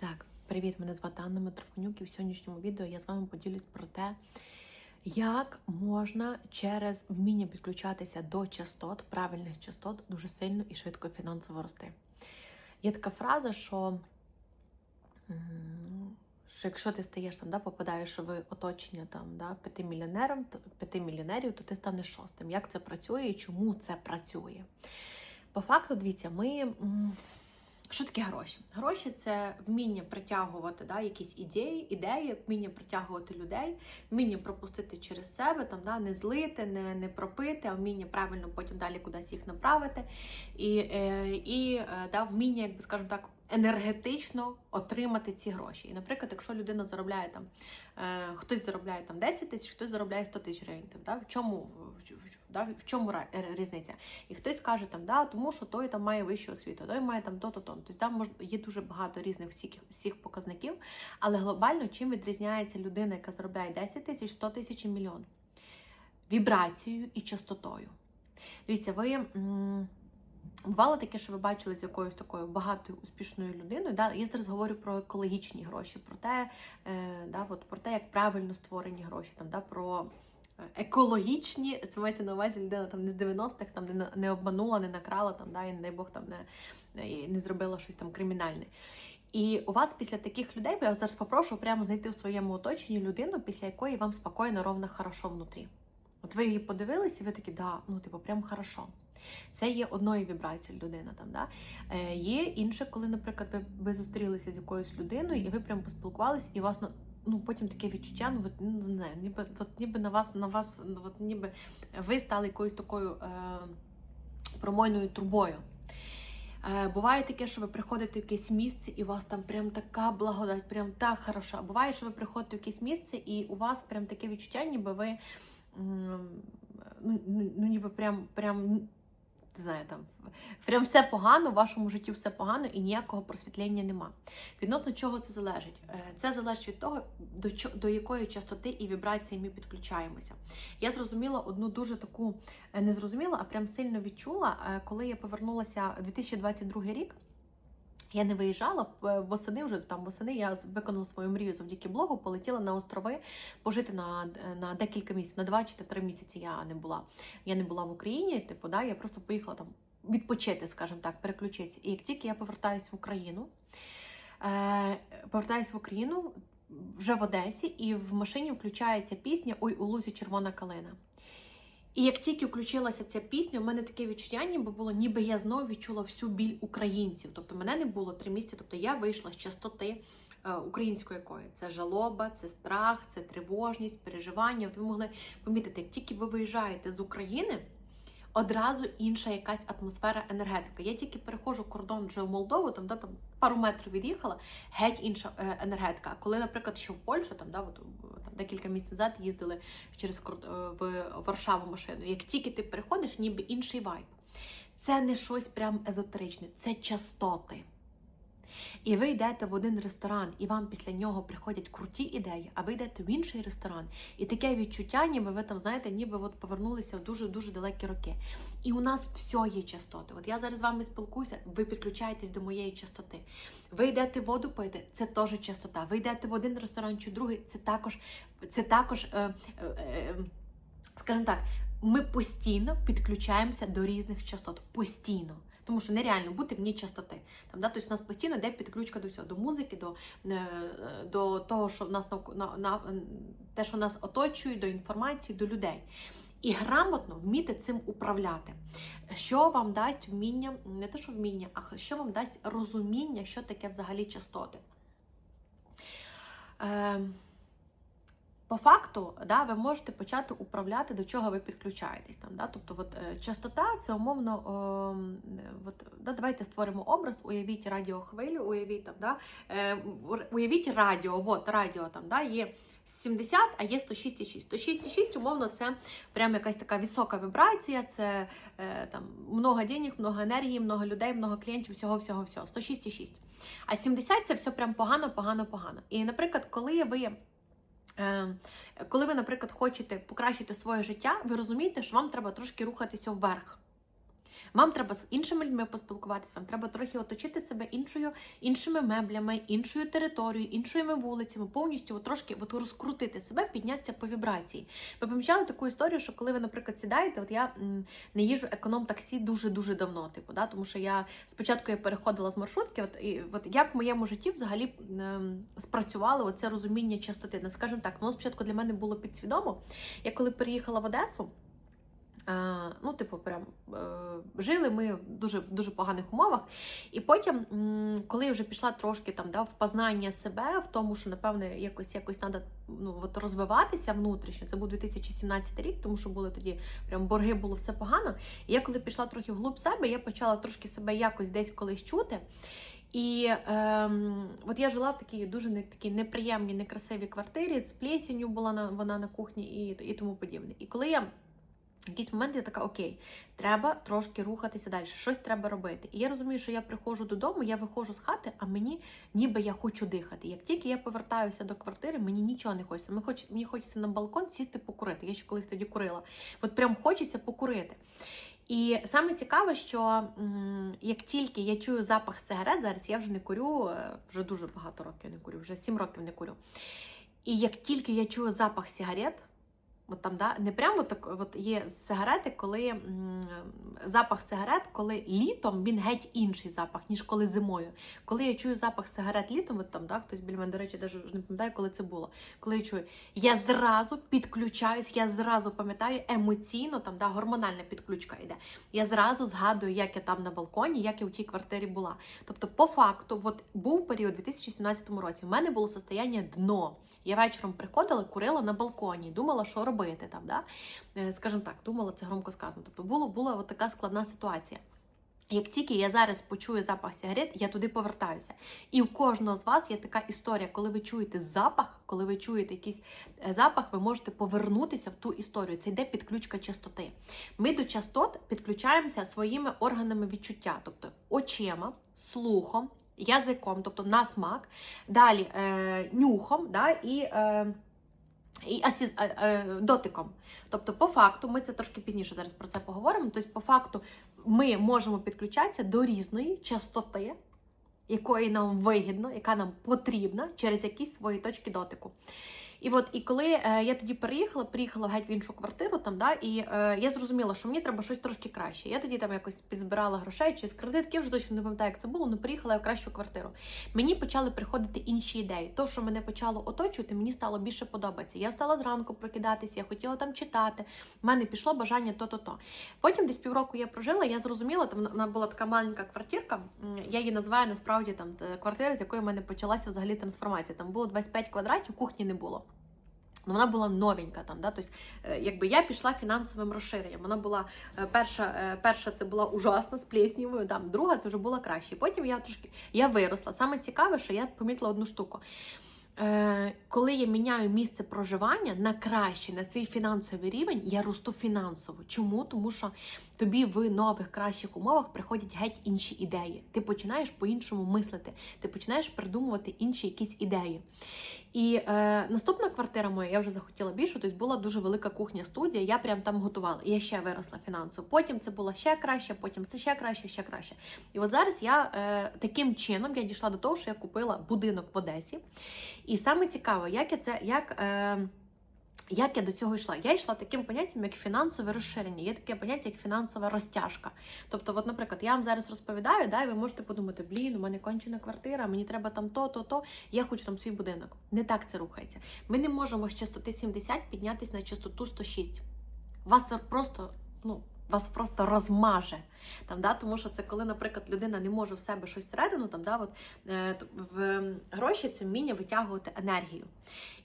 Так, привіт! Мене звати Анна Митрофанюк і в сьогоднішньому відео я з вами поділюсь про те, як можна через вміння підключатися до частот, правильних частот, дуже сильно і швидко фінансово рости. Є така фраза, що, що якщо ти стаєш там, да, попадаєш в оточення там, да, п'яти мільйонером, то- п'яти мільйонерів, то ти станеш шостим. Як це працює і чому це працює? По факту, дивіться, ми. Що таке гроші? Гроші це вміння притягувати да, якісь ідеї, ідеї, вміння притягувати людей, вміння пропустити через себе, там, да, не злити, не, не пропити, а вміння правильно потім далі кудись їх направити. І, е, і е, да, вміння, якби скажімо так, енергетично отримати ці гроші. І, наприклад, якщо людина заробляє там, е, хтось заробляє там 10 тисяч, хтось заробляє 100 тисяч гривень. Там, да, в чому, в, в, в, да, в чому е, різниця? І хтось каже, там, да, тому що той там має вищу освіту, той має там то-то то. Тобто там є дуже багато різних всіх, всіх показників, але глобально чим відрізняється людина, яка заробляє 10 тисяч, 100 тисяч і мільйон? Вібрацією і частотою. Дивіться, ви. м, Бувало таке, що ви бачили з якоюсь такою багатою успішною людиною. Да? Я зараз говорю про екологічні гроші, про те, е, да, от, про те, як правильно створені гроші, там, да, про е, екологічні, це мається на увазі людина там не з 90-х, там не, не обманула, не накрала, там, да, і не дай Бог там не, не, зробила щось там кримінальне. І у вас після таких людей, я зараз попрошу прямо знайти в своєму оточенні людину, після якої вам спокійно, ровно, хорошо внутрі. От ви її подивилися, і ви такі, да, ну типу, прям хорошо. Це є одної вібрації людина там. Да? Е, є інше, коли, наприклад, ви, ви зустрілися з якоюсь людиною, і ви прям поспілкувалися, і вас ну, потім таке відчуття, ну, от, ну не знаю, ніби, от, ніби на вас, на вас, ну, от, ніби ви стали якоюсь такою е, промойною трубою. Е, Буває таке, що ви приходите в якесь місце, і у вас там прям така благодать, прям так хороша. Буває, що ви приходите в якесь місце, і у вас прям таке відчуття, ніби ви ну, ну ніби прям, прям не знаю, там прям все погано, в вашому житті все погано і ніякого просвітлення нема. Відносно чого це залежить? Е, Це залежить від того, до, чого до якої частоти і вібрації ми підключаємося. Я зрозуміла одну дуже таку, е, не зрозуміла, а прям сильно відчула, е, коли я повернулася 2022 рік. Я не виїжджала восени, вже там восени я виконала свою мрію завдяки блогу, полетіла на острови пожити на, на декілька місяців, на два чи три місяці я не була. Я не була в Україні, типу, да, я просто поїхала там відпочити, скажімо так, переключитися. І як тільки я повертаюся в Україну, е, повертаюся в Україну вже в Одесі, і в машині включається пісня Ой, у лузі червона калина. І як тільки включилася ця пісня, у мене таке відчуття, ніби було, ніби я знову відчула всю біль українців. Тобто мене не було три місяці, тобто я вийшла з частоти е, української якої. Це жалоба, це страх, це тривожність, переживання. От ви могли помітити, як тільки ви виїжджаєте з України, одразу інша якась атмосфера енергетика. Я тільки переходжу кордон вже в Молдову, там, да, там пару метрів від'їхала, геть інша е, енергетика. Коли, наприклад, ще в Польщу, там, да, от, там декілька місяців назад їздили через е, в Варшаву машину. Як тільки ти приходиш, ніби інший вайб. Це не щось прям езотеричне, це частоти. І ви йдете в один ресторан, і вам після нього приходять круті ідеї, а ви йдете в інший ресторан. І таке відчуття, ніби ви там, знаєте, ніби от повернулися в дуже-дуже далекі роки. І у нас все є частоти. От я зараз з вами спілкуюся, ви підключаєтесь до моєї частоти. Ви йдете воду пити, це теж частота. Ви йдете в один ресторан чи другий, це також, це також, е, е, е, скажімо так, ми постійно підключаємося до різних частот. Постійно. Тому що нереально бути вні частоти. Там, да, тобто у нас постійно йде підключка до всього, до музики, до, е, до того, що в нас на, на, те, що нас оточує, до інформації, до людей. І грамотно вміти цим управляти. Що вам дасть вміння, не те, що вміння, а що вам дасть розуміння, що таке взагалі частоти. Е, по факту, да, ви можете почати управляти, до чого ви підключаєтесь. Там, да? Тобто, от, е, частота це умовно, е, от, да, давайте створимо образ, уявіть радіохвилю, уявіть там, да, е, уявіть радіо, от радіо там, да, є 70, а є 106,6. 106,6, умовно, це прям якась така висока вібрація, це е, там много денег, много енергії, много людей, много клієнтів, всього, всього, всього. 106,6. А 70 це все прям погано, погано, погано. І, наприклад, коли ви. Е, Коли ви, наприклад, хочете покращити своє життя, ви розумієте, що вам треба трошки рухатися вверх. Вам треба з іншими людьми поспілкуватися, вам треба трохи оточити себе іншою, іншими меблями, іншою територією, іншими вулицями, повністю от трошки от розкрутити себе, піднятися по вібрації. Ви помічали таку історію, що коли ви, наприклад, сідаєте, от я не їжу економ-таксі дуже-дуже давно, типу, да, тому що я спочатку я переходила з маршрутки, от, і от як в моєму житті взагалі ем, спрацювало оце розуміння частоти. Ну, скажімо так, воно спочатку для мене було підсвідомо. Я коли переїхала в Одесу. Е, ну, типу, прям е, жили ми в дуже дуже поганих умовах. І потім, коли я вже пішла трошки там, да, в познання себе, в тому, що напевне якось якось треба ну, от розвиватися внутрішньо. Це був 2017 рік, тому що були тоді прям борги, було все погано. І я коли пішла трохи вглуб себе, я почала трошки себе якось десь колись чути. І ем, от я жила в такій дуже не такій неприємній, некрасивій квартирі з плесенью була на вона на кухні і, і тому подібне. І коли я в якийсь момент я така, окей, треба трошки рухатися далі, щось треба робити. І я розумію, що я приходжу додому, я виходжу з хати, а мені ніби я хочу дихати. Як тільки я повертаюся до квартири, мені нічого не хочеться. Мені, хоч, мені хочеться на балкон сісти покурити. Я ще колись тоді курила. От прям хочеться покурити. І саме цікаве, що як тільки я чую запах сигарет, зараз я вже не курю, е, вже дуже багато років не курю, вже 7 років не курю. І як тільки я чую запах сигарет, От там, да, не прямо так, от є сигарети, коли запах сигарет, коли літом він геть інший запах, ніж коли зимою. Коли я чую запах сигарет літом, от там, да, хтось біля мене, до речі, навіть не пам'ятаю, коли це було. Коли я чую, я зразу підключаюсь, я зразу пам'ятаю емоційно, там, да, гормональна підключка йде. Я зразу згадую, як я там на балконі, як я в тій квартирі була. Тобто, по факту, от був період у 2017 році. В мене було состояння дно. Я вечором приходила, курила на балконі, думала, що робити там. Да? Е, Скажімо так, думала, це громко сказано. Тобто було, була от така складна ситуація. Як тільки я зараз почую запах сигарет, я туди повертаюся. І у кожного з вас є така історія, коли ви чуєте запах, коли ви чуєте якийсь е, запах, ви можете повернутися в ту історію. Це йде підключка частоти. Ми до частот підключаємося своїми органами відчуття, тобто очима, слухом, язиком, тобто на смак, далі е, нюхом да, і. Е, і асіз, е, е, дотиком. Тобто, по факту, ми це трошки пізніше зараз про це поговоримо. Тобто, по факту, ми можемо підключатися до різної частоти, якої нам вигідно, яка нам потрібна через якісь свої точки дотику. І от і коли е, я тоді переїхала, приїхала геть в іншу квартиру, там да, і е, я зрозуміла, що мені треба щось трошки краще. Я тоді там якось підзбирала грошей чи з кредитки, вже точно не пам'ятаю, як це було, але приїхала я в кращу квартиру. Мені почали приходити інші ідеї. То, що мене почало оточувати, мені стало більше подобатися. Я встала зранку прокидатися, я хотіла там читати. в мене пішло бажання то-то-то. Потім десь півроку я прожила, я зрозуміла, там вона була така маленька квартирка. Я її називаю насправді там квартира, з якої в мене почалася взагалі трансформація. Там було 25 квадратів, кухні не було. Ну, вона була новенька там, да? тобто, е, якби я пішла фінансовим розширенням. Вона була е, перша, е, перша це була ужасна з пліснівою, там, друга це вже була краще. Потім я трошки я виросла. Саме цікаве, що я помітила одну штуку. Коли я міняю місце проживання на краще, на свій фінансовий рівень, я росту фінансово. Чому? Тому що тобі в нових кращих умовах приходять геть інші ідеї. Ти починаєш по-іншому мислити, ти починаєш придумувати інші якісь ідеї. І е, наступна квартира моя, я вже захотіла більше, тобто була дуже велика кухня-студія, я прям там готувала. І я ще виросла фінансово. Потім це було ще краще, потім це ще краще, ще краще. І от зараз я е, таким чином я дійшла до того, що я купила будинок в Одесі. І саме цікаво, як я це як. Е, як я до цього йшла? Я йшла таким поняттям, як фінансове розширення. Є таке поняття, як фінансова розтяжка. Тобто, от, наприклад, я вам зараз розповідаю, да, і ви можете подумати, блін, у мене кончена квартира, мені треба там то, то, то. Я хочу там свій будинок. Не так це рухається. Ми не можемо з частоти 70 піднятися на частоту 106. Вас просто, ну. Вас просто розмаже. Там, да, Тому що це коли, наприклад, людина не може в себе щось всередину, там, да, от, е, в гроші це вміння витягувати енергію.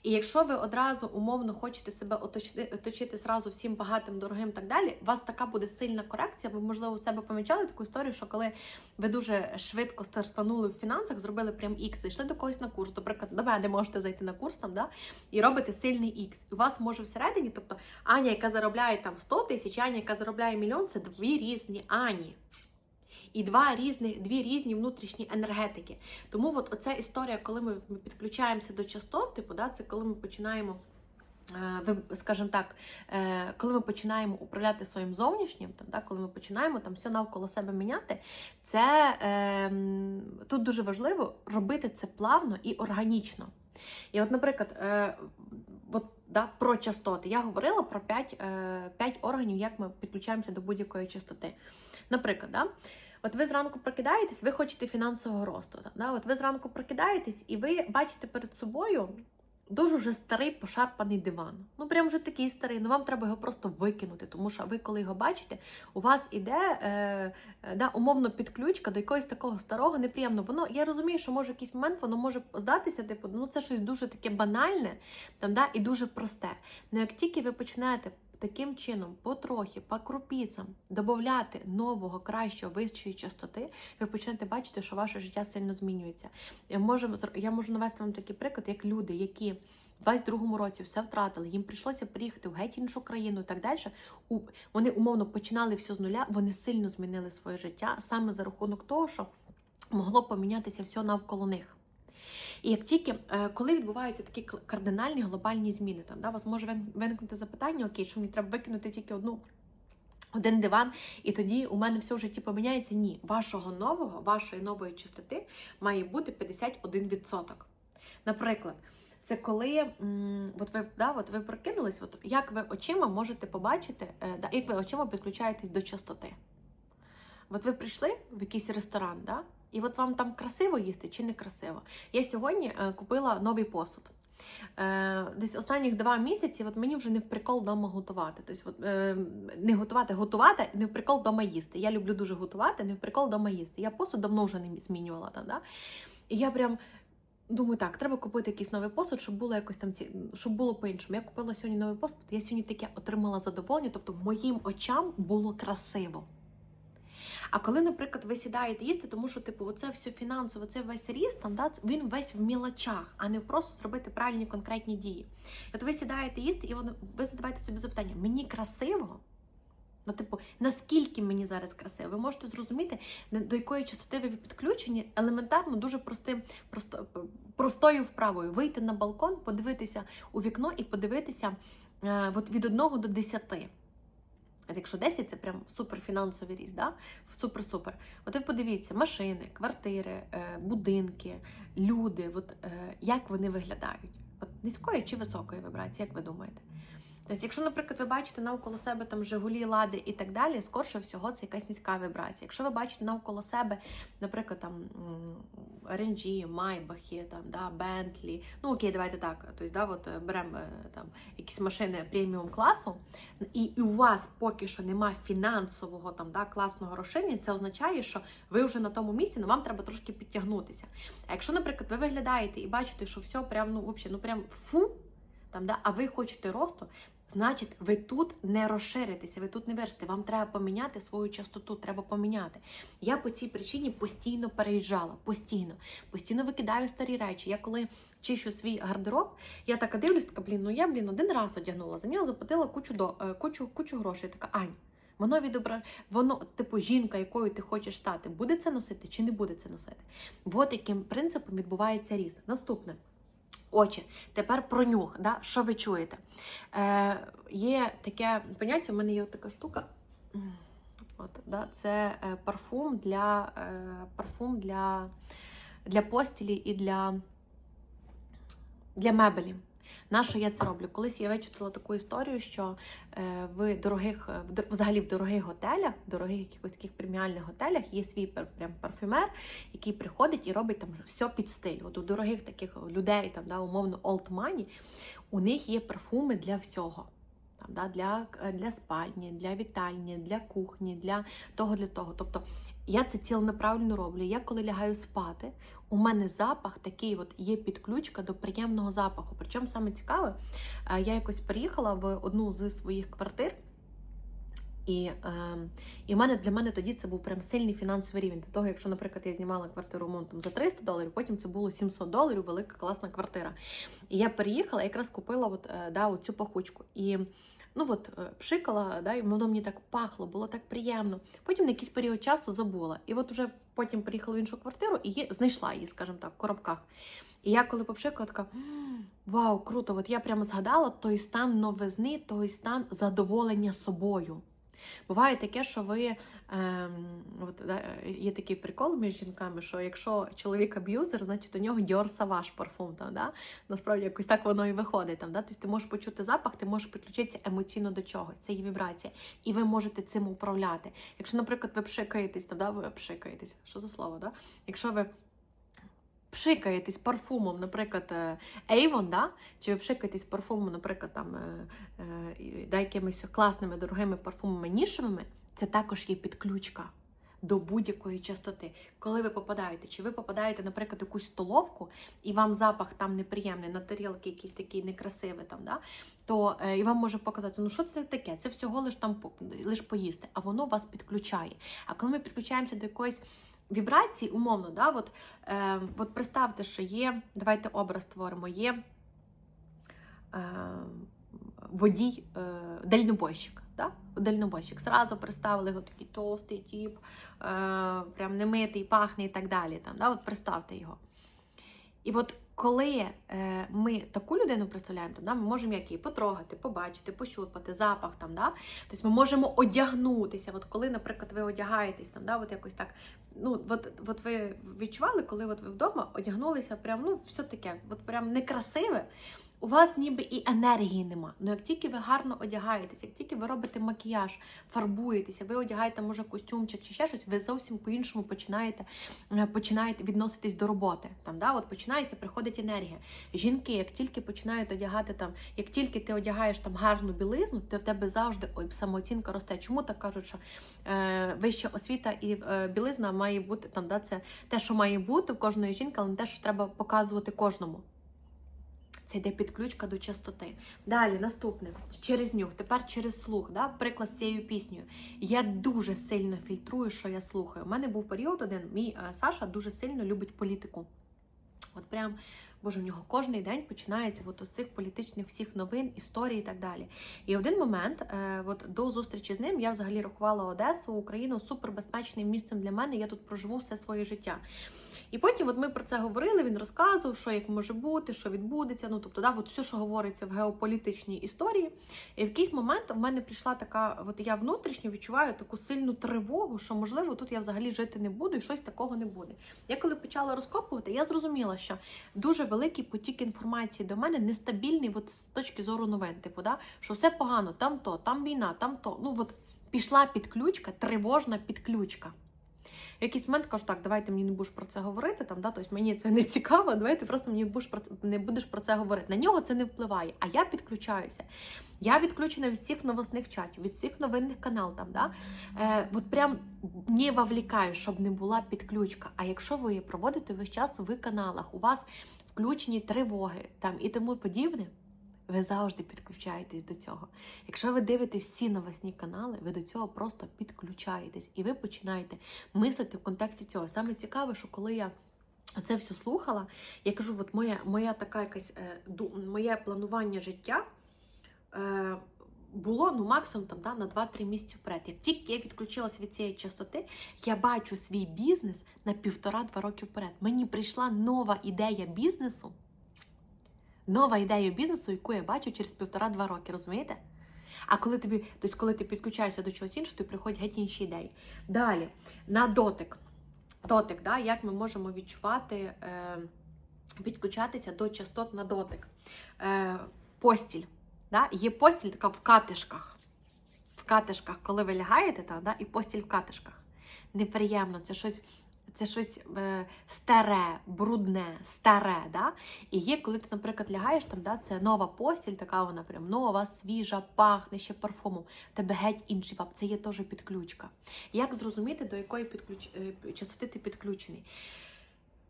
І якщо ви одразу умовно хочете себе оточити, оточити зразу всім багатим, дорогим так далі, у вас така буде сильна корекція. Ви, можливо, у себе помічали таку історію, що коли ви дуже швидко стартанули в фінансах, зробили прям ікс, зайшли до когось на курс, наприклад, до мене можете зайти на курс там, да, і робите сильний ікс. У вас може всередині, тобто Аня, яка заробляє там 100 тисяч, Аня, яка заробляє мільйон, це дві різні Ані. І два різних, дві різні внутрішні енергетики. Тому от оця історія, коли ми підключаємося до частот, типу, да, це коли ми починаємо е, скажімо так, е, коли ми починаємо управляти своїм зовнішнім, там, да, коли ми починаємо там все навколо себе міняти, це е, тут дуже важливо робити це плавно і органічно. І от, наприклад, е, от, да, про частоти. Я говорила про 5, е, 5 органів, як ми підключаємося до будь-якої частоти. Наприклад, да, от ви зранку прокидаєтесь, ви хочете фінансового росту. Да? От ви зранку прокидаєтесь і ви бачите перед собою дуже вже старий пошарпаний диван. Ну, прям вже такий старий, ну вам треба його просто викинути, тому що ви, коли його бачите, у вас іде е, е, да, умовно підключка до якогось такого старого, неприємного. Воно, я розумію, що може в якийсь момент воно може здатися, типу, ну це щось дуже таке банальне там, да, і дуже просте. Ну як тільки ви почнете таким чином, потрохи, по крупіцям, додати нового, кращого, вищої частоти, ви почнете бачити, що ваше життя сильно змінюється. Я можу, я можу навести вам такий приклад, як люди, які в 22-му році все втратили, їм прийшлося приїхати в геть іншу країну і так далі. Вони умовно починали все з нуля, вони сильно змінили своє життя саме за рахунок того, що могло помінятися все навколо них. І як тільки е, коли відбуваються такі кардинальні глобальні зміни, там да, вас може виникнути запитання, окей, що мені треба викинути тільки одну. Один диван, і тоді у мене все в житті поміняється. Ні, вашого нового, вашої нової чистоти має бути 51%. Наприклад, це коли от ви, да, от ви прокинулись, от як ви очима можете побачити, е, да, як ви очима підключаєтесь до частоти. От ви прийшли в якийсь ресторан, да? І от вам там красиво їсти чи не красиво. Я сьогодні е, купила новий посуд. Е, десь останніх два місяці от мені вже не в прикол вдома готувати. Тобто, от, е, не готувати, готувати, не в прикол вдома їсти. Я люблю дуже готувати, не в прикол вдома їсти. Я посуд давно вже не змінювала. Там, да? І я прям думаю, так, треба купити якийсь новий посуд, щоб було якось там ці, щоб було по-іншому. Я купила сьогодні новий посуд, я сьогодні таке отримала задоволення, тобто моїм очам було красиво. А коли, наприклад, ви сідаєте їсти, тому що, типу, оце все фінансово, це весь ріст, там, да, він весь в мілочах, а не просто зробити правильні конкретні дії. От ви сідаєте їсти, і ви задаваєте собі запитання: мені красиво? Ну, типу, наскільки мені зараз красиво? Ви можете зрозуміти, до якої частоти ви підключені елементарно, дуже простим, просто, простою вправою. Вийти на балкон, подивитися у вікно і подивитися е, от від 1 до 10. От якщо 10 це прям супер фінансовий ріст, да? супер-супер. От ви подивіться, машини, квартири, е, будинки, люди, от, е, як вони виглядають. От низької чи високої вибрації, як ви думаєте? Тобто, якщо, наприклад, ви бачите навколо себе там Жигулі, Лади і так далі, скорше всього, це якась низька вібрація. Якщо ви бачите навколо себе, наприклад, там Ренджі, Майбахи, там, да, Бентлі, ну окей, давайте так. Тобто, да, от е, беремо е, там якісь машини преміум класу, і, і у вас поки що немає фінансового там да, класного розширення, це означає, що ви вже на тому місці, але вам треба трошки підтягнутися. А якщо, наприклад, ви виглядаєте і бачите, що все прям, ну, взагалі, ну прям фу, там, да, а ви хочете росту, значить, ви тут не розширитеся, ви тут не виросте. Вам треба поміняти свою частоту, треба поміняти. Я по цій причині постійно переїжджала, постійно, постійно викидаю старі речі. Я коли чищу свій гардероб, я така дивлюсь, така, блін, ну я, блін, один раз одягнула, за нього заплатила кучу, до, е, кучу, кучу грошей. Така, Ань, Воно відображає, воно, типу, жінка, якою ти хочеш стати, буде це носити чи не буде це носити. От яким принципом відбувається ріст. Наступне. Очі. Тепер про нюх. Да? Що ви чуєте? Е, Є таке поняття, в мене є така штука. От, да? Це е, парфум для е, парфум для, для постілі і для, для мебелі. На що я це роблю? Колись я вичитала таку історію, що е, в дорогих, е, взагалі в дорогих готелях, в дорогих якихось таких преміальних готелях є свій прям парфюмер, який приходить і робить там все під стиль. От у дорогих таких людей, там да, умовно old money, у них є парфуми для всього. Для, е, для спальні, для вітальні, для кухні, для того, для того. Тобто я це ціленаправленно роблю. Я коли лягаю спати, у мене запах такий, от є підключка до приємного запаху. Причому саме цікаве, е, я якось приїхала в одну з своїх квартир. І, е, і мене для мене тоді це був прям сильний фінансовий рівень. До того, якщо, наприклад, я знімала квартиру ремонтом за 300 доларів, потім це було 700 доларів, велика класна квартира. І я переїхала, якраз купила от, е, да, цю пахучку. І ну от е, пшикала, да, і воно мені так пахло, було так приємно. Потім на якийсь період часу забула. І от уже потім приїхала в іншу квартиру і є, знайшла її, скажімо так, в коробках. І я коли попшикала, така вау, круто! От я прямо згадала той стан новизни, той стан задоволення собою. Буває таке, що ви ем, от, да, є такий прикол між жінками, що якщо чоловік аб'юзер, значить у нього Dior Savage парфум. Там, да? Насправді якось так воно і виходить. Там, да? Тобто ти можеш почути запах, ти можеш підключитися емоційно до чогось. Це є вібрація. І ви можете цим управляти. Якщо, наприклад, ви пшикаєтесь, там, да? ви пшикаєтесь, що за слово? Да? Якщо ви пшикаєтесь парфумом, наприклад, е, Avon, да? чи ви пшикаєтесь парфумом, наприклад, там, е, е, да, якимись класними, дорогими парфумами нішевими, це також є підключка до будь-якої частоти. Коли ви попадаєте, чи ви попадаєте, наприклад, якусь столовку, і вам запах там неприємний, на тарілки якийсь такий некрасивий, там, да? то е, і вам може показати, ну що це таке? Це всього лиш там лиш поїсти, а воно вас підключає. А коли ми підключаємося до якоїсь вібрації, умовно, да, от, е, от представте, що є, давайте образ створимо, є е, водій, е, дальнобойщик. Да? Дальнобойщик. Сразу представили його такий толстий тіп, е, прям немитий, пахне і так далі. Там, да? от представте його. І от коли е, ми таку людину представляємо, то да, ми можемо як її потрогати, побачити, пощупати, запах там, да? тобто ми можемо одягнутися. От коли, наприклад, ви одягаєтесь там, да, от якось так. Ну, от, от ви відчували, коли от ви вдома одягнулися, прям, ну, все таке, от прям некрасиве. У вас ніби і енергії нема. Ну як тільки ви гарно одягаєтесь, як тільки ви робите макіяж, фарбуєтеся, ви одягаєте, може, костюмчик чи ще щось, ви зовсім по-іншому починаєте, е, починаєте відноситись до роботи. Там, да? От починається, приходить енергія. Жінки, як тільки починають одягати там, як тільки ти одягаєш там гарну білизну, то в тебе завжди ой, самооцінка росте. Чому так кажуть, що е, вища освіта і е, білизна має бути там, да, це те, що має бути в кожної жінки, але не те, що треба показувати кожному. Це йде підключка до частоти. Далі, наступне, через нюх, тепер через слух. Да? Приклад з цією піснею. Я дуже сильно фільтрую, що я слухаю. У мене був період один, мій е, Саша дуже сильно любить політику. От прям, боже, в нього кожен день починається от з цих політичних всіх новин, історій і так далі. І один момент, е, от до зустрічі з ним, я взагалі рахувала Одесу, Україну супербезпечним місцем для мене. Я тут проживу все своє життя. І потім от ми про це говорили, він розказував, що як може бути, що відбудеться. Ну, тобто, да, от все, що говориться в геополітичній історії. І в якийсь момент в мене прийшла така, от я внутрішньо відчуваю таку сильну тривогу, що можливо тут я взагалі жити не буду і щось такого не буде. Я коли почала розкопувати, я зрозуміла, що дуже великий потік інформації до мене нестабільний, от з точки зору новин. Типу, да, що все погано, там то, там війна, там то. Ну от пішла підключка, тривожна підключка. В якийсь момент кажу, так, давайте мені не будеш про це говорити, там, да, тобто мені це не цікаво, давайте просто мені будеш про це, не будеш про це говорити. На нього це не впливає, а я підключаюся. Я відключена від всіх новосних чатів, від всіх новинних каналів. Там, да? е, от прям не вовлікаю, щоб не була підключка. А якщо ви проводите весь час в каналах, у вас включені тривоги там, і тому подібне, ви завжди підключаєтесь до цього. Якщо ви дивитесь всі новосні канали, ви до цього просто підключаєтесь і ви починаєте мислити в контексті цього. Саме цікаве, що коли я це все слухала, я кажу, от моя, моя така якась е, моє планування життя. Е, було ну максимум там да, на 2-3 місяці вперед. Як тільки я відключилася від цієї частоти, я бачу свій бізнес на півтора-два роки вперед. Мені прийшла нова ідея бізнесу. Нова ідея бізнесу, яку я бачу через півтора-два роки, розумієте? А коли тобі, тобто, коли ти підключаєшся до чогось іншого, ти приходять геть інші ідеї. Далі, на дотик. Дотик, да, як ми можемо відчувати, е, підключатися до частот на дотик. Е, постіль. Да? Є постіль така в катишках. В катишках, коли ви лягаєте, там, да? і постіль в катишках. Неприємно, це щось. Це щось е, старе, брудне, старе. Да? І є, коли ти, наприклад, лягаєш, там, да, це нова постіль, така вона прям нова, свіжа, пахне ще парфумом. Тебе геть інший вап. Це є теж підключка. Як зрозуміти, до якої підключ... е, частоти ти підключений?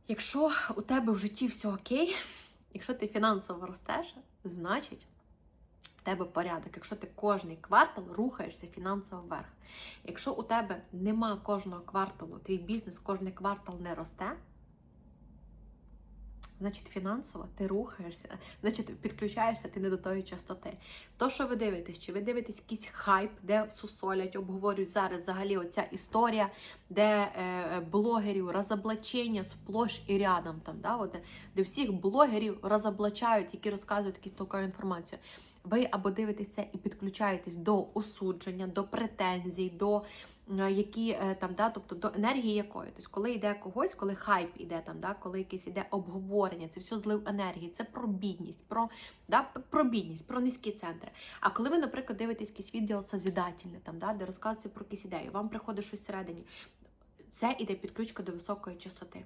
Якщо у тебе в житті все окей, якщо ти фінансово ростеш, значить тебе порядок. Якщо ти кожний квартал рухаєшся фінансово вверх. Якщо у тебе нема кожного кварталу, твій бізнес кожний квартал не росте, значить фінансово ти рухаєшся, значить підключаєшся ти не до тої частоти. То, що ви дивитесь, чи ви дивитесь якийсь хайп, де сусолять, обговорюють зараз взагалі оця історія, де е, блогерів розоблачення сплош і рядом, там, да, от, де- всіх блогерів розоблачають, які розказують якісь толкову інформацію. Ви або дивитесь це і підключаєтесь до осудження, до претензій, до е, які е, там, да, тобто до енергії якої. Тобто, коли йде когось, коли хайп іде там, да, коли якесь іде обговорення, це все злив енергії, це про бідність, про, да, про бідність, про низькі центри. А коли ви, наприклад, дивитесь якісь відео созидательне, там, да, де розказується про якісь ідеї, вам приходить щось всередині, це іде підключка до високої частоти.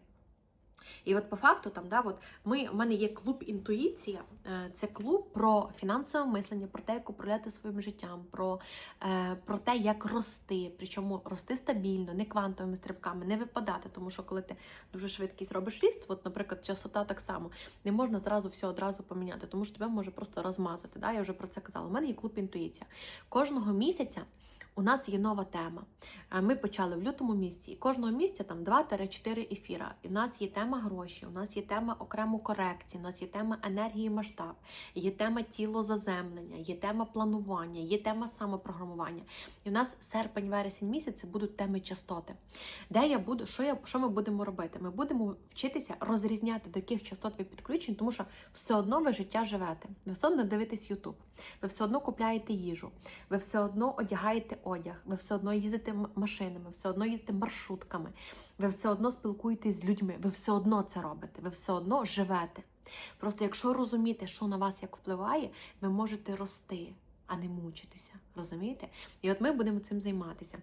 І от по факту, там, да, от ми, в мене є клуб інтуїція. Е, Це клуб про фінансове мислення, про те, як управляти своїм життям, про, е, про те, як рости. Причому рости стабільно, не квантовими стрибками, не випадати. Тому що коли ти дуже швидкий зробиш ріст, от, наприклад, частота так само, не можна зразу все одразу поміняти, тому що тебе може просто розмазати. Да? Я вже про це казала. У мене є клуб інтуїція. Кожного місяця. У нас є нова тема. Е, Ми почали в лютому місяці, і кожного місяця там 2-4 ефіра. І в нас є тема гроші, у нас є тема окремо корекції, у нас є тема енергії масштаб, є тема тіло заземлення, є тема планування, є тема самопрограмування. І у нас серпень, вересень місяць будуть теми частоти. Де я буду, що я що ми будемо робити? Ми будемо вчитися розрізняти, до яких частот ви підключені, тому що все одно ви життя живете. Ви все одно дивитесь Ютуб, ви все одно купляєте їжу, ви все одно одягаєте одяг, ви все одно їздите машинами, все одно їздите маршрутками, ви все одно спілкуєтесь з людьми, ви все одно це робите, ви все одно живете. Просто якщо розуміти, що на вас як впливає, ви можете рости, а не мучитися. Розумієте? І от ми будемо цим займатися.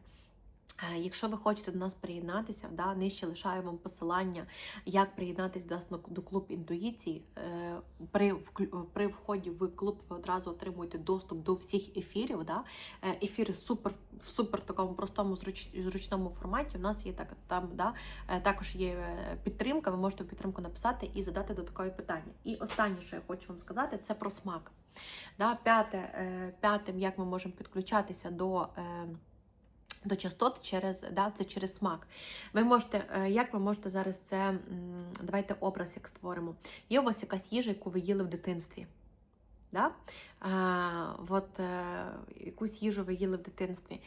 Е, Якщо ви хочете до нас приєднатися, да, нижче лишаю вам посилання, як приєднатися до нас до клуб інтуїції. Е, При, при вході в клуб ви одразу отримуєте доступ до всіх ефірів. Да? Е, Ефіри супер, в супер такому простому зруч, зручному форматі. У нас є так, там да, також є підтримка. Ви можете підтримку написати і задати додаткові питання. І останнє, що я хочу вам сказати, це про смак. Да? П'яте, п'ятим, як ми можемо підключатися до. До частот через да, це через смак. Ви можете, е, як ви можете зараз це, давайте образ як створимо. Є у вас якась їжа, яку ви їли в дитинстві. Да? А, от, е, якусь їжу ви їли в дитинстві.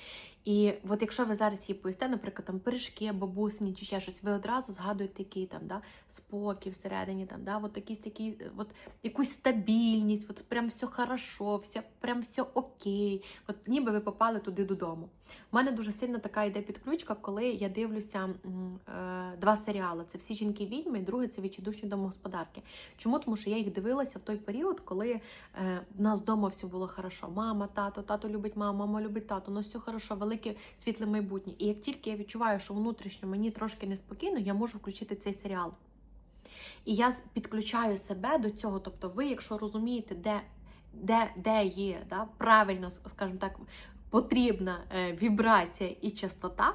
І от якщо ви зараз її поїсте, наприклад, там пиріжки, бабусині чи ще щось, ви одразу згадуєте який там, да, спокій всередині, там, да, от якісь такі, от, якусь стабільність, от прям все хорошо, все, прям все окей. От ніби ви попали туди додому. У мене дуже сильно така йде підключка, коли я дивлюся е, два серіали: це всі жінки відьми, і другий це відчайдушні домогосподарки. Чому? Тому що я їх дивилася в той період, коли е, нас вдома все було хорошо. Мама, тато, тато любить маму, мама любить тато, ну все хорошо, велике світле майбутнє. І як тільки я відчуваю, що внутрішньо мені трошки неспокійно, я можу включити цей серіал. І я підключаю себе до цього. Тобто, ви, якщо розумієте, де, де, де є да, правильно, скажімо так, потрібна е, вібрація і частота,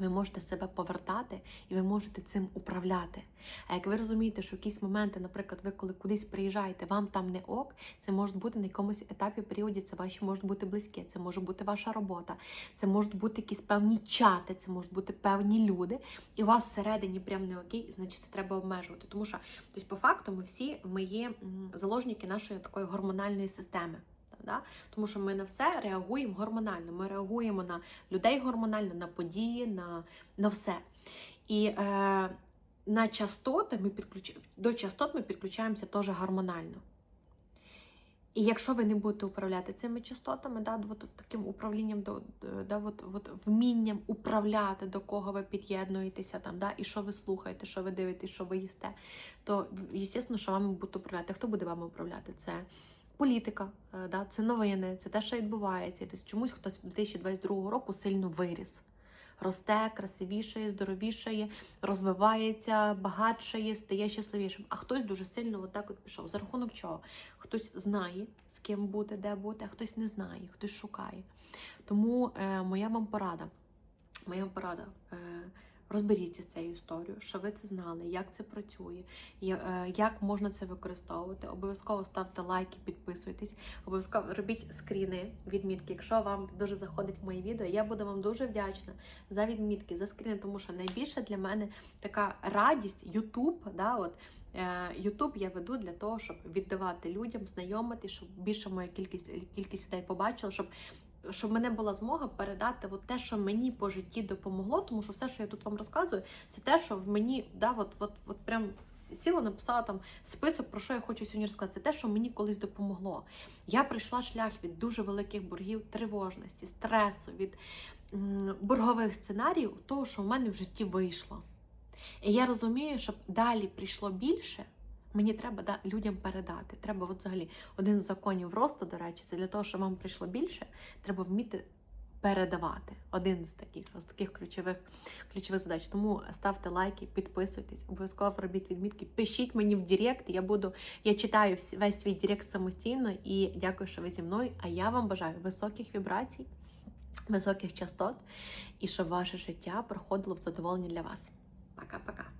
ви можете себе повертати і ви можете цим управляти. А як ви розумієте, що в якісь моменти, наприклад, ви коли кудись приїжджаєте, вам там не ок, це може бути на якомусь етапі періоді, це ваші можуть бути близькі, це може бути ваша робота, це можуть бути якісь певні чати, це можуть бути певні люди, і у вас всередині прям не окей, значить це треба обмежувати. Тому що тобто, по факту ми всі ми є заложники нашої такої гормональної системи. Да? Тому що ми на все реагуємо гормонально. Ми реагуємо на людей гормонально, на події, на, на все. І е, на частоти ми підключ... до частот ми підключаємося теж гормонально. І якщо ви не будете управляти цими частотами, да, от, таким управлінням, да, от, от, вмінням управляти, до кого ви під'єднуєтеся, там, да, і що ви слухаєте, що ви дивитесь, що ви їсте, то, звісно, що вами будуть управляти. Хто буде вами управляти? Це політика, е, да, це новини, це те, що відбувається. Тобто чомусь хтось 2022 року сильно виріс. Росте, красивішає, здоровішає, розвивається, багатшає, стає щасливішим. А хтось дуже сильно отак от пішов. За рахунок чого? Хтось знає, з ким бути, де бути, а хтось не знає, хтось шукає. Тому е, моя вам порада. Моя вам порада. Е, Розберіться з цією історією, що ви це знали, як це працює, е, як можна це використовувати. Обов'язково ставте лайки, підписуйтесь, обов'язково робіть скріни, відмітки. Якщо вам дуже заходить моє відео, я буду вам дуже вдячна за відмітки, за скріни, тому що найбільше для мене така радість, Ютуб, да, от. Ютуб я веду для того, щоб віддавати людям, знайомити, щоб більше моя кількість кількість людей побачила, щоб щоб мене була змога передати от те, що мені по житті допомогло, тому що все, що я тут вам розказую, це те, що в мені да, от, от, от прям сіла, написала там список, про що я хочу сьогодні розказати. Це те, що мені колись допомогло. Я пройшла шлях від дуже великих боргів, тривожності, стресу, від м, боргових сценаріїв, того, що в мене в житті вийшло. І я розумію, щоб далі прийшло більше. Мені треба да, людям передати. Треба, от взагалі, один з законів росту, до речі, це для того, щоб вам прийшло більше, треба вміти передавати. Один з таких, з таких ключових, ключових задач. Тому ставте лайки, підписуйтесь, обов'язково робіть відмітки, пишіть мені в Директ. Я буду, я читаю весь свій Директ самостійно і дякую, що ви зі мною. А я вам бажаю високих вібрацій, високих частот і щоб ваше життя проходило в задоволенні для вас. Пока-пока.